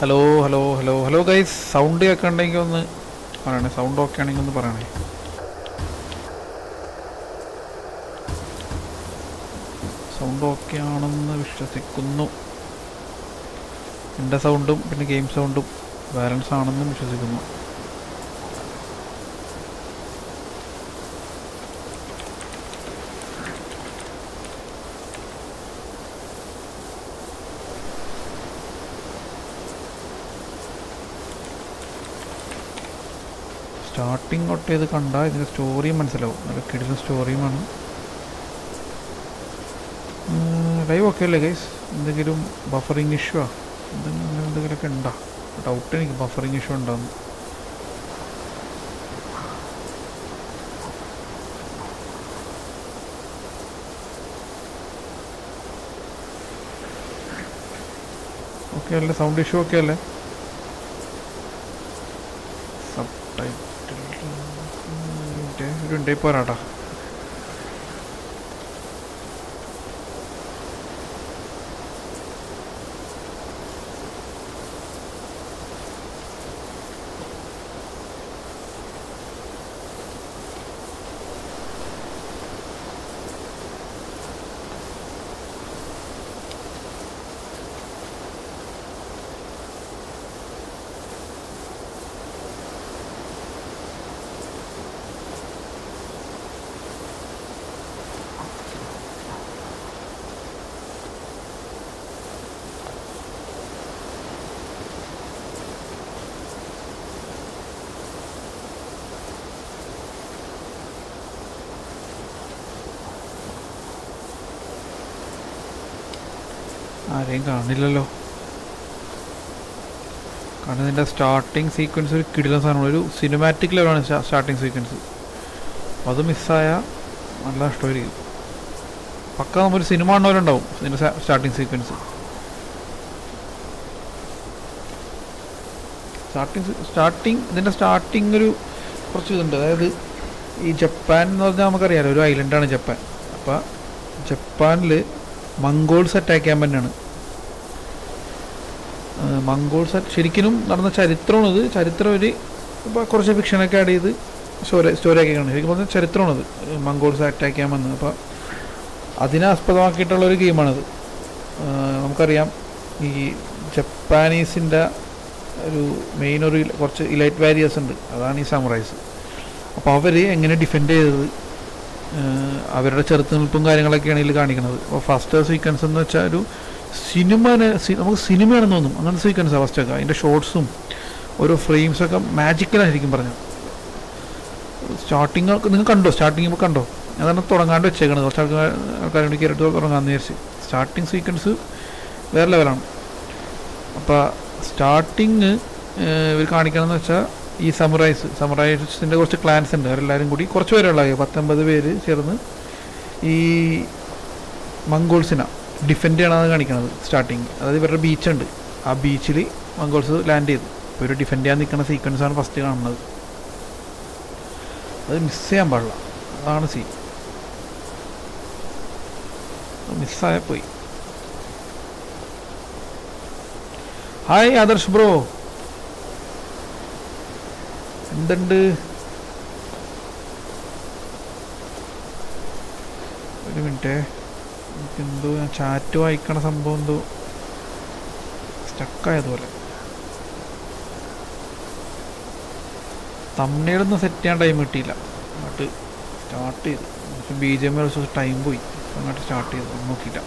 Hello hello hello hello guys sound കേൾക്കണ്ടെങ്കിൽ ഒന്ന് പറയണേ. Sound okay ആണെങ്കിൽ ഒന്ന് പറയണേ. സൗണ്ട് ഓക്കെ ആണെന്ന് വിശ്വസിക്കുന്നു. എന്റെ സൗണ്ടും പിന്നെ ഗെയിം സൗണ്ടും ബാലൻസ് ആണെന്നും വിശ്വസിക്കുന്നു. സ്റ്റാർട്ടിങ് തൊട്ട് ഇത് കണ്ടാൽ ഇതിന്റെ സ്റ്റോറിയും മനസ്സിലാവും. നല്ല കിടിലും സ്റ്റോറിയുമാണ് ലൈവ് ഒക്കെ അല്ലേ ഗൈസ് എന്തെങ്കിലും ബഫറിങ് ഇഷ്യൂ ആ? എന്തെങ്കിലും എന്തെങ്കിലുമൊക്കെ ഉണ്ടോ? ഡൗട്ട് എനിക്ക് ബഫറിങ് ഇഷ്യൂ ഉണ്ടാകുന്നു ഓക്കെ അല്ലേ? സൗണ്ട് ഇഷ്യൂ ഒക്കെ അല്ലേ? സബ് ടൈറ്റിൽ മിനിറ്റ് പോരാട്ടാ ആരെയും കാണുന്നില്ലല്ലോ. കാരണം ഇതിന്റെ സ്റ്റാർട്ടിങ് സീക്വൻസ് ഒരു കിടിലൻ സാധനമാണ്. ഒരു സിനിമാറ്റിക് ലെവലാണ് സ്റ്റാർട്ടിങ് സീക്വൻസ് അത് മിസ്സായാൽ നല്ല നഷ്ടമായിരിക്കും. പക്ക നമ്മൊരു സിനിമ കാണുന്നവരുണ്ടാവും ഇതിന്റെ സ്റ്റാർട്ടിങ് സീക്വൻസ് സ്റ്റാർട്ടിങ് സ്റ്റാർട്ടിങ് ഇതിന്റെ സ്റ്റാർട്ടിങ് ഒരു കുറച്ച് ഇതുണ്ട്. അതായത് ഈ ജപ്പാൻ എന്ന് പറഞ്ഞാൽ നമുക്കറിയാമല്ലോ ഒരു ഐലൻഡാണ് ജപ്പാൻ. അപ്പോൾ ജപ്പാനിൽ മംഗോൾസ് അറ്റാക്ക് ചെയ്യാൻ തന്നെയാണ് മംഗോൾസ് ശരിക്കും നടന്ന ചരിത്രമാണിത്. ചരിത്രം ഒരു ഇപ്പോൾ കുറച്ച് ഫിക്ഷനൊക്കെ ആഡ് ചെയ്ത് സ്റ്റോറി സ്റ്റോറിയൊക്കെ കാണും. ശരിക്കും പറഞ്ഞാൽ ചരിത്രമാണത്. മംഗോൾസ് അറ്റാക്ക് ചെയ്യാൻ വന്നത് അപ്പോൾ അതിനെ ആസ്പദമാക്കിയിട്ടുള്ള ഒരു ഗെയിമാണത് നമുക്കറിയാം ഈ ജപ്പാനീസിന്റെ ഒരു മെയിൻ ഒരു കുറച്ച് ഇലൈറ്റ് വാരിയേഴ്സ് ഉണ്ട്. അതാണ് ഈ സമുറൈസ് അപ്പോൾ അവർ എങ്ങനെ ഡിഫെൻഡ് ചെയ്തത്? അവരുടെ ചെറുത്തുനിൽപ്പും കാര്യങ്ങളൊക്കെയാണ് ഇതിൽ കാണിക്കുന്നത്. അപ്പോൾ ഫസ്റ്റ് സീക്വൻസ് എന്ന് വെച്ചാൽ ഒരു സിനിമ നമുക്ക് സിനിമയാണെന്ന് തോന്നും. അങ്ങനത്തെ സീക്വൻസാണ് അവസ്ഥയൊക്കെ അതിന്റെ ഷോർട്സും ഓരോ ഫ്രെയിംസൊക്കെ മാജിക്കലാണ് ശരിക്കും പറഞ്ഞത്. സ്റ്റാർട്ടിങ് നിങ്ങൾ കണ്ടോ? സ്റ്റാർട്ടിങ് ഇപ്പോൾ കണ്ടോ? അതാണ് തുടങ്ങാണ്ട് വെച്ചേക്കണത് കുറച്ച് ആൾക്കാർ ആൾക്കാർ വേണ്ടി കയറിട്ട് തുടങ്ങാൻ വിചാരിച്ച്. സ്റ്റാർട്ടിങ് സീക്വൻസ് വേറെ ലെവലാണ് അപ്പോൾ സ്റ്റാർട്ടിങ് ഇവർ കാണിക്കണമെന്ന് വെച്ചാൽ ഈ സമറൈസ് സമറൈസിന്റെ കുറച്ച് ക്ലാൻസ് ഉണ്ട്. അവരെല്ലാവരും കൂടി കുറച്ച് പേരുള്ള പത്തൊമ്പത് പേര് ചേർന്ന് ഈ മംഗോൾസിനെ ഡിഫെൻഡ് ചെയ്യണമെന്ന് കാണിക്കണത് സ്റ്റാർട്ടിങ് അതായത് ഇവരുടെ ബീച്ചുണ്ട് ആ ബീച്ചിൽ മംഗോൾസ് ലാൻഡ് ചെയ്തു. അപ്പോൾ ഇവർ ഡിഫെൻഡ് ചെയ്യാൻ നിൽക്കുന്ന സീക്വൻസ് ആണ് ഫസ്റ്റ് കാണുന്നത്. അത് മിസ് ചെയ്യാൻ പാടില്ല. അതാണ് സീൻ മിസ്സായ പോയി. ഹായ് ആദർശ് ബ്രോ എന്തുണ്ട്? ഒരു മിനിറ്റ് എന്തോ ചാറ്റ് വായിക്കണ സംഭവം എന്തോ സ്റ്റക്കായതുപോലെ തമ്മിലൊന്നും സെറ്റ് ചെയ്യാൻ ടൈം കിട്ടിയില്ല. അങ്ങോട്ട് സ്റ്റാർട്ട് ചെയ്തു. പക്ഷെ ബി ജെ എം ടൈം പോയി. അങ്ങോട്ട് സ്റ്റാർട്ട് ചെയ്തു. നോക്കിയില്ല.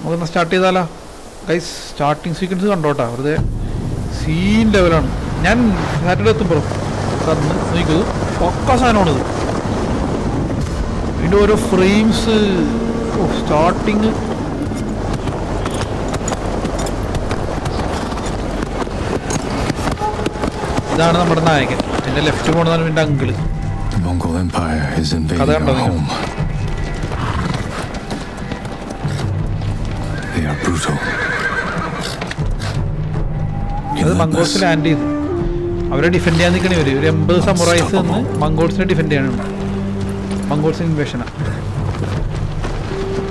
നമുക്കൊന്ന് സ്റ്റാർട്ട് ചെയ്താലോ? ഗൈസ് സ്റ്റാർട്ടിങ് സീക്വൻസ് കണ്ടോട്ടാ. വെറുതെ സീൻ ലെവലാണ് ഞാൻ സാറ്റർഡേ എത്തുമ്പോൾ തന്ന് നോക്കൂ പക്ക സാധനമാണിത്. ഇതിന്റെ ഓരോ ഫ്രെയിംസ് സ്റ്റാർട്ടിങ് ഇതാണ് നമ്മുടെ നായകൻ. എന്റെ ലെഫ്റ്റ് പോണതാണ് എന്റെ അങ്കിൾ. അത് മംഗോൾസ് ലാൻഡ് ചെയ്തു. അവരെ ഡിഫെൻഡ് ചെയ്യാൻ നിൽക്കണേ ഒരു ഒരു എൺപത് സമുറൈസ് നിന്ന് മംഗോൾസിനെ ഡിഫെൻഡ് ചെയ്യാനാണ് മംഗോൾസ് ഇൻവേഷനാണ്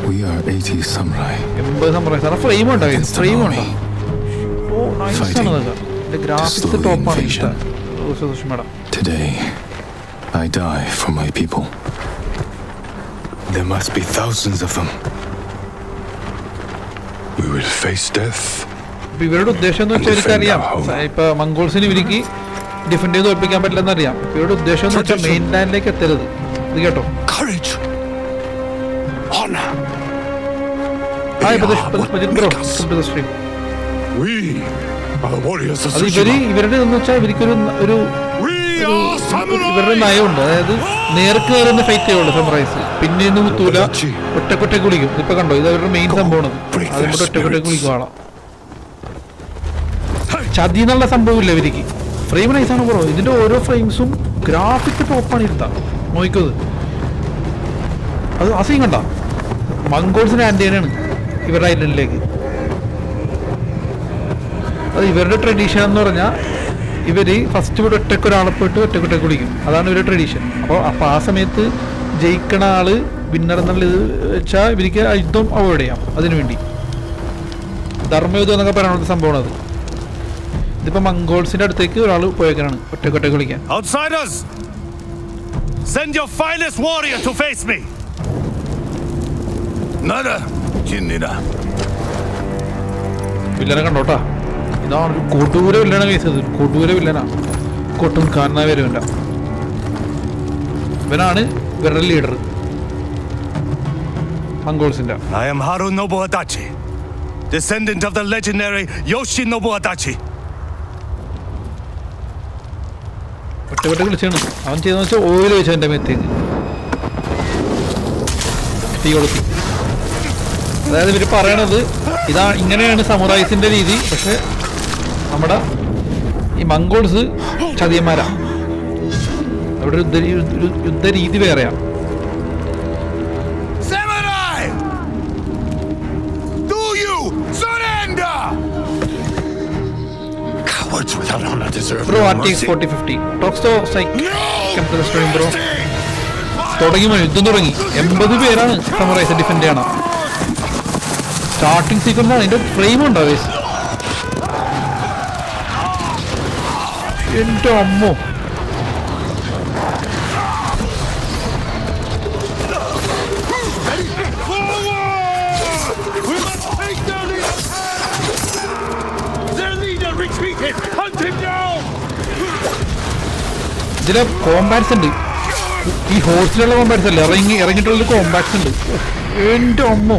We are 80 samurai. എൺപത് സമ്പ്രദായം സാറേ ഫ്രെയിം ഉണ്ടോ ഫ്രെയിം ഉണ്ടോ ഓ ഗ്രാഫിക്സ് ടോപ്പാണ്. സുഷ്മയുടെ Today, I die for my people. There must be thousands of them. We will face death. ഇവരുടെ ഉദ്ദേശം എന്ന് വെച്ചാൽ home. ഇപ്പൊ മംഗോൾസിന് ഇവർക്ക് ഡിഫെൻഡ് ചെയ്ത് തോൽപ്പിക്കാൻ പറ്റില്ലെന്ന് അറിയാം ഇവരുടെ ഉദ്ദേശം എന്ന് വെച്ചാൽ മെയിൻ ലാൻഡിലേക്ക് എത്തരുത്. ഇത് കേട്ടോ. അത് ഇവർ ഇവരുടെ എന്ന് വെച്ചാൽ ഇവർക്കൊരു ഒരു ഇവരുടെ നയമുണ്ട്. അതായത് നേർക്ക് നേരുന്ന ഫൈറ്റ് ചെയ്യുള്ളൂ സമ്പ്രൈസ് പിന്നെ ഒന്നും കുത്തൂല. ഒറ്റക്കൊറ്റ കുളിക്കും ഇപ്പൊ കണ്ടോ? ഇത് അവരുടെ മെയിൻ സംഭവമാണ്. അതുകൊണ്ട് ഒറ്റക്കൊറ്റ. കുളിക്കും ആളാ ചതി എന്നുള്ള സംഭവമില്ല ഇവർക്ക്. ഫ്രെയിം നൈസാണ് ബ്രോ ഇതിന്റെ ഓരോ ഫ്രെയിംസും ഗ്രാഫിക് ടോപ്പാണ് ഇരുത്താം നോക്കിക്കത് അത് അസീം കണ്ട? മംഗോൾസിന്റെ ആന്റിയനാണ് ഇവരുടെ ഐലൻഡിലേക്ക് അത് ഇവരുടെ ട്രഡീഷൻ എന്ന് പറഞ്ഞാൽ ഇവർ ഫസ്റ്റ് ഇവിടെ ഒറ്റയ്ക്ക് ഒരാളെ പോയിട്ട് ഒറ്റക്കൊറ്റ കുളിക്കും അതാണ് ഇവരുടെ ട്രഡീഷൻ അപ്പോൾ അപ്പോൾ ആ സമയത്ത് ജയിക്കണ ആൾ വിന്നർ എന്നുള്ള ഇത് വെച്ചാൽ ഇവർക്ക് യുദ്ധം അവോയ്ഡ് ചെയ്യാം. അതിനു വേണ്ടി ധർമ്മയുദ്ധം എന്നൊക്കെ പറയാനുള്ള സംഭവമാണ് ഇതിപ്പോൾ മംഗോൾസിന്റെ അടുത്തേക്ക് ഒരാൾ പോയേക്കാനാണ് ഒറ്റക്കൊറ്റ കളിക്കാൻ Outsiders! Send your finest warrior to face me! Nada, Jinnina. വില്ലനെ കണ്ടോട്ടാ ഇതാണ് ഒരു കൊടൂര വില്ലനെ കഴിച്ചത് കൊടൂര വില്ലനാ കൊട്ടും കാരണ വരുമില്ല ഇവനാണ് ഇവരുടെ ലീഡർ മംഗോൾസിന്റെ I am Haru Nobu Adachi, descendant of the legendary Yoshinobu Adachi. ഒറ്റപ്പെട്ട വിളിച്ചാണ് അവൻ ചെയ്തെന്ന് വെച്ചാൽ ഓയിൽ വെച്ചു എന്റെ മെത്തേക്ക് തീ കൊടുത്തു. അതായത് ഇവർ പറയണത് ഇതാ ഇങ്ങനെയാണ് സമുറായിസിന്റെ രീതി. പക്ഷെ നമ്മുടെ ഈ മംഗോൾസ് ചതിയന്മാരാണ് അവിടെ യുദ്ധ യുദ്ധ രീതി വേറെയാ. ബ്രോ ആർ ടി mercy. ഫോർട്ടി ഫിഫ്റ്റി ടോക്സ് bro. mercy! തുടങ്ങി യുദ്ധം തുടങ്ങി എൺപത് പേരാണ് സമുറൈസ് ഡിഫെൻഡ് ചെയ്യണം സ്റ്റാർട്ടിംഗ് സീക്വൻസ് ആണ് അതിന്റെ ഫ്രെയിം ഉണ്ടോ വേസ് എന്റെ അമ്മോ! Hunt him down! ഇതിലെ കോമ്പാറ്റ്സ് ഉണ്ട്. ഈ ഹോസ്റ്റലുള്ള കോമ്പാറ്റ്സ് അല്ലേ? ഇറങ്ങി ഇറങ്ങിയിട്ടുള്ള കോമ്പാറ്റ്സ് ഉണ്ട്. എന്റെ അമ്മോ.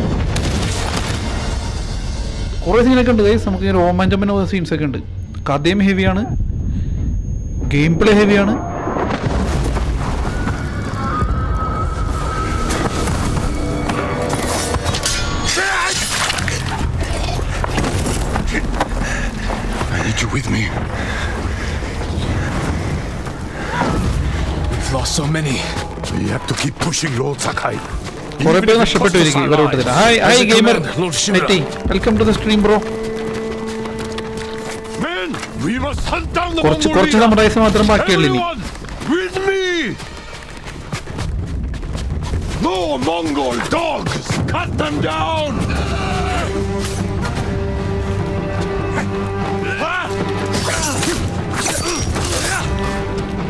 കുറേ സീനൊക്കെ ഉണ്ട് നമുക്ക് രോമാഞ്ചമന സീൻസ് ഒക്കെ ഉണ്ട്. കഥയും ഹെവിയാണ് ഗെയിം പ്ലേ ഹെവിയാണ് have to keep pushing Lord Sakai. കുറെ പേര് നഷ്ടപ്പെട്ടു ഇരിക്കും ഇവരെ വിട്ടതില്ല hi hi gamer welcome to the stream bro കുറച്ച് കുറച്ച് leader. നമ്മുടെ റൈസ് മാത്രം ബാക്കിയുള്ളൂ ഇനി! No Mongol dogs! Cut them down!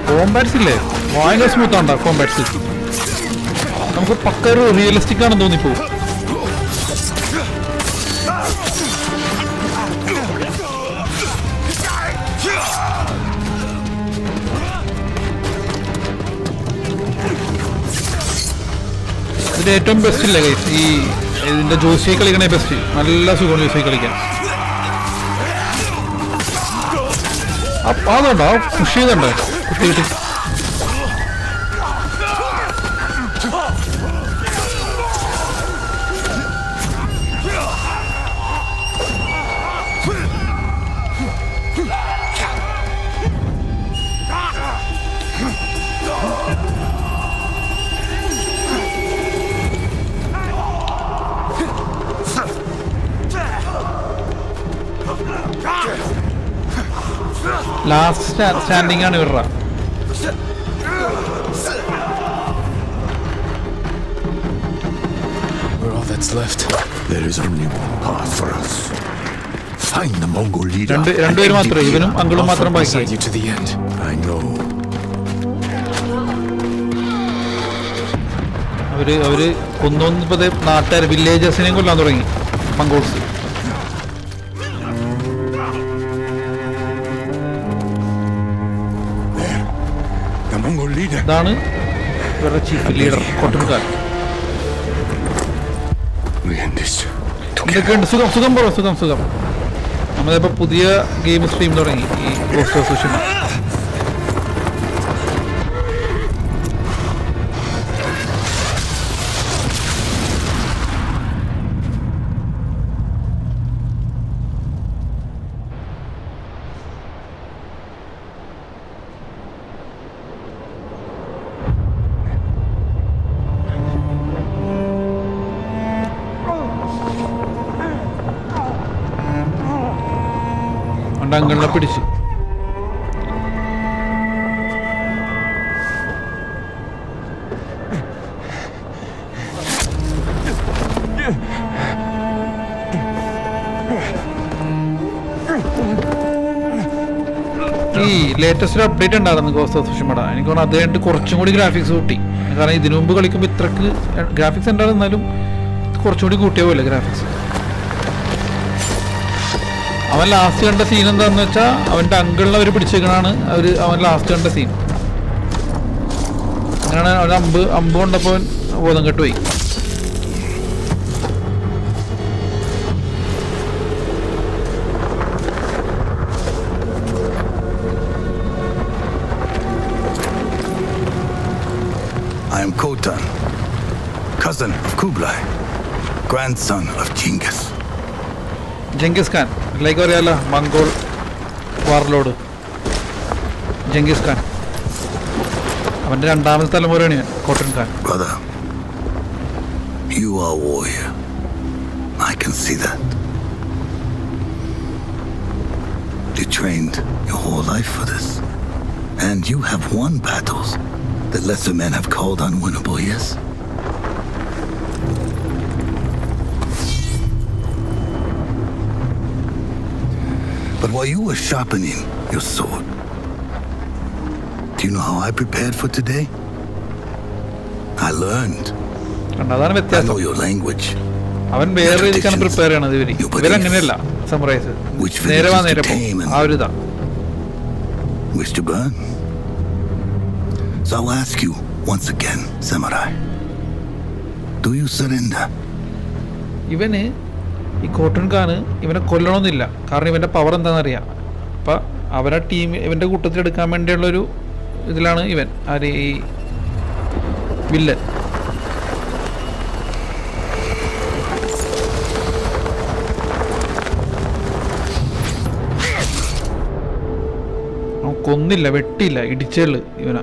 കോമ്പാറ്റ്സ് ഇല്ലേ ഭയങ്കര സ്മൂത്ത് കോമ്പാറ്റ്സ് നമുക്ക് പക്ക ഒരു റിയലിസ്റ്റിക് ആണെന്ന് തോന്നിപ്പോ. ഇതിന്റെ ഏറ്റവും ബെസ്റ്റ് ഇല്ല ഗൈസ് ഈ ഇതിന്റെ ജോസിയെ കളിക്കണേ ബെസ്റ്റ് നല്ല സുഖമാണ് ജോസിയെ കളിക്കാൻ. അപ്പൊ അതുണ്ടോ പുഷ് ചെയ്തുണ്ടോ കൃഷി കിട്ടി ലാസ്റ്റ് സ്റ്റാൻഡിംഗ് ആണ് ഇവരുടെ that's left. There is only one path for us. Find the Mongol leader. രണ്ട് രണ്ടുപേര് മാത്രമേ. ഇവനും അങ്കിളും മാത്രം ബാക്കി to the end. I know. അവർ അവർ കൊന്നൊന്നിപ്പോ നാട്ടുകാർ വില്ലേജേഴ്സിനെയും കൊല്ലാൻ തുടങ്ങി മംഗോൾസ് ഇതാണ് ഇവരുടെ ചീഫ് ലീഡർ this. എന്തൊക്കെയുണ്ട്? സുഖം സുഖം പറ സുഖം സുഖം. നമ്മളിപ്പോ പുതിയ ഗെയിം സ്ട്രീം തുടങ്ങി ഈ ഗോസ്റ്റ് ഓഫ് സുഷിമ അതുകൊണ്ട് പിടിച്ചു. ഈ ലേറ്റസ്റ്റ് ഒരു അപ്ഡേറ്റ് ഉണ്ടായിരുന്നു ഗോസ്റ്റ് ഓഫ് സുഷിമട എനിക്ക് തോന്നുന്നു അത് കഴിഞ്ഞിട്ട് കുറച്ചും കൂടി ഗ്രാഫിക്സ് കൂട്ടി. കാരണം ഇതിനു മുമ്പ് കളിക്കുമ്പോൾ ഇത്രക്ക് ഗ്രാഫിക്സ് ഉണ്ടായിരുന്നു കുറച്ചും കൂടി കൂട്ടിയ പോലെ ഗ്രാഫിക്സ് അവൻ ലാസ്റ്റ് കണ്ട സീൻ എന്താന്ന് വെച്ചാൽ അവന്റെ അങ്കിളിനെ അവർ പിടിച്ചേക്കണാണ് അവർ അവൻ ലാസ്റ്റ് കണ്ട സീൻ അങ്ങനെയാണ് അവൻ അമ്പ് അമ്പ് കൊണ്ടപ്പോൾ ബോധം കെട്ടുപോയി I am Khotan, cousin of Kublai, grandson of Genghis. Genghis Khan like അറിയാലോ മംഗോൾ വാർലോഡ് ജംഗീസ് ഖാൻ അവൻ്റെ രണ്ടാമത്തെ തലമുറയാണ് ഞാൻ Kottan Khan Brother, you are a warrior. I can see that. You trained your whole life for this. And you have won battles that lesser men have called unwinnable, yes? But while you were sharpening your sword, do you know how I prepared for today? I learned. കണ്ടോ? അതാണ് I വ്യത്യാസം know your language, അവൻ വേറെ രീതിക്കാണ് prepare ചെയ്യണത് ഇവര് ഇവരങ്ങനെയല്ല summarise Which നേരെ വാ villages നേരെ to പോ. tame and- ആ ഒരു ഇതാ wish to burn. So I'll ask you once again, Samurai. Do you surrender? ഇവന് ഈ കോട്ടൺ ഖാൻ ഇവനെ കൊല്ലണമെന്നില്ല. കാരണം ഇവന്റെ പവർ എന്താണെന്നറിയാം. അപ്പം അവരെ ടീം ഇവന്റെ കൂട്ടത്തിൽ എടുക്കാൻ വേണ്ടിയുള്ളൊരു ഇതിലാണ് ഇവൻ. ആര്? ഈ വില്ലൻ. കൊന്നില്ല വെട്ടിയില്ല ഇടിച്ചേൾ ഇവനെ.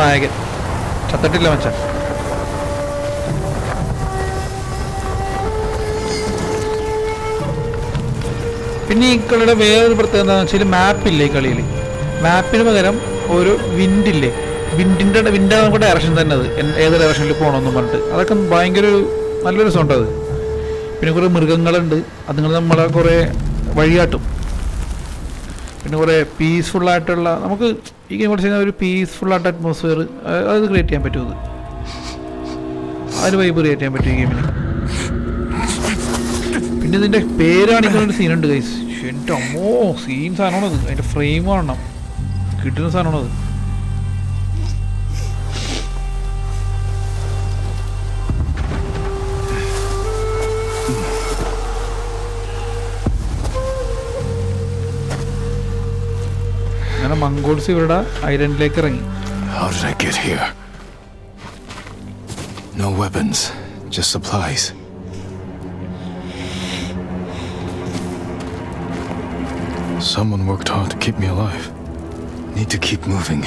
നായകൻ. ചത്തട്ടില്ല മച്ചാൻ. പിന്നെ ഈ കളിയുടെ വേറൊരു പ്രത്യേകത എന്താണെന്ന് വെച്ചാൽ മാപ്പില്ലേ ഈ കളിയിൽ മാപ്പിന് പകരം ഒരു വിൻഡില്ലേ? വിൻഡിന്റെ വിൻഡ് നമുക്ക് ഡയറക്ഷൻ തന്നെ അത്. ഏത് ഡയറക്ഷനിൽ പോകണമെന്നും പറഞ്ഞിട്ട്. അതൊക്കെ ഭയങ്കര ഒരു നല്ലൊരു സൗണ്ട് അത്. പിന്നെ കുറേ മൃഗങ്ങളുണ്ട്. അതുങ്ങൾ നമ്മളെ കുറേ വഴിയാട്ടും പിന്നെ കുറേ പീസ്ഫുള്ളായിട്ടുള്ള നമുക്ക് ഈ ഗെയിം കളിച്ച് കഴിഞ്ഞാൽ ഒരു പീസ്ഫുൾ ആയിട്ട് അറ്റ്മോസ്ഫിയർ അത് ക്രിയേറ്റ് ചെയ്യാൻ പറ്റും അത്. ഒരു വൈബ് ക്രിയേറ്റ് ചെയ്യാൻ പറ്റും ഈ ഗെയിമിന് പിന്നെ ഇതിന്റെ പേര് കാണിക്കുന്ന സീനുണ്ട് ഗൈസ് എന്റെ അമ്മോ സീൻ സാധനമാണത്. അതിന്റെ ഫ്രെയിം കാണണം. കിട്ടുന്ന സാധനമാണത്. മംഗോൾസ് ഇവരുടെ ഐലൻഡിലേക്ക് ഇറങ്ങി How did I get here? No weapons, just supplies. Someone worked hard to keep me alive. Need to keep moving.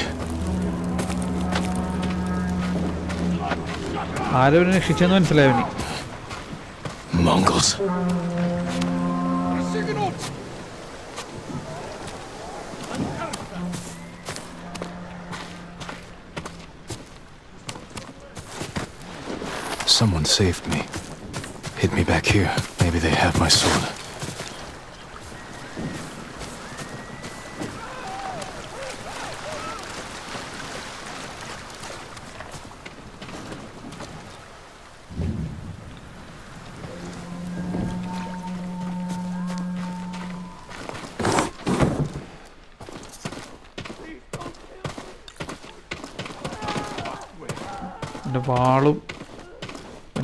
ആരവനെ രക്ഷിച്ചെന്ന് മനസ്സിലായവന് Mongols. Someone saved me. Hit me back here. Maybe they have my sword. വാളും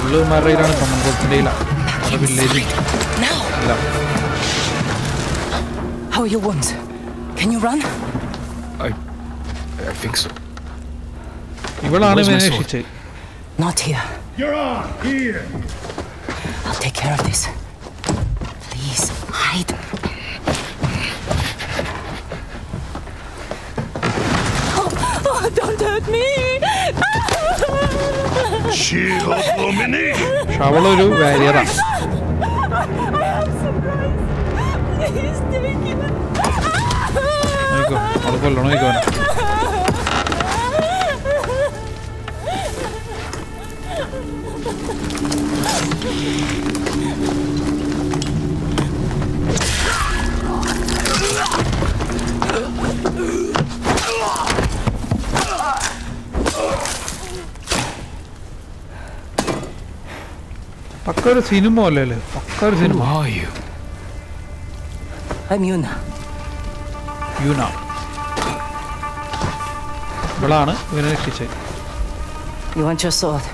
full മറയിലാണ് കമ്മൻകോട്ടിൻ്റെ അവിടെ village Now, എല്ലാം how are your wounds? Can you run? I, I think so. ഇവളാണ് Where's my ഇവനെ sword? രക്ഷിച്ചത് Not here. You're on here. I'll take care of this. Please, hide. Oh, oh, don't hurt me! അവളൊരു വാരിയറാണ് I have surprise. Please take it. നോക്കോ അവൾ കൊല്ലണോ ഒരു cinema അല്ലേ Who cinema. യൂന ഇവളാണ് ഇവനെ രക്ഷിച്ചത്. You want your sword?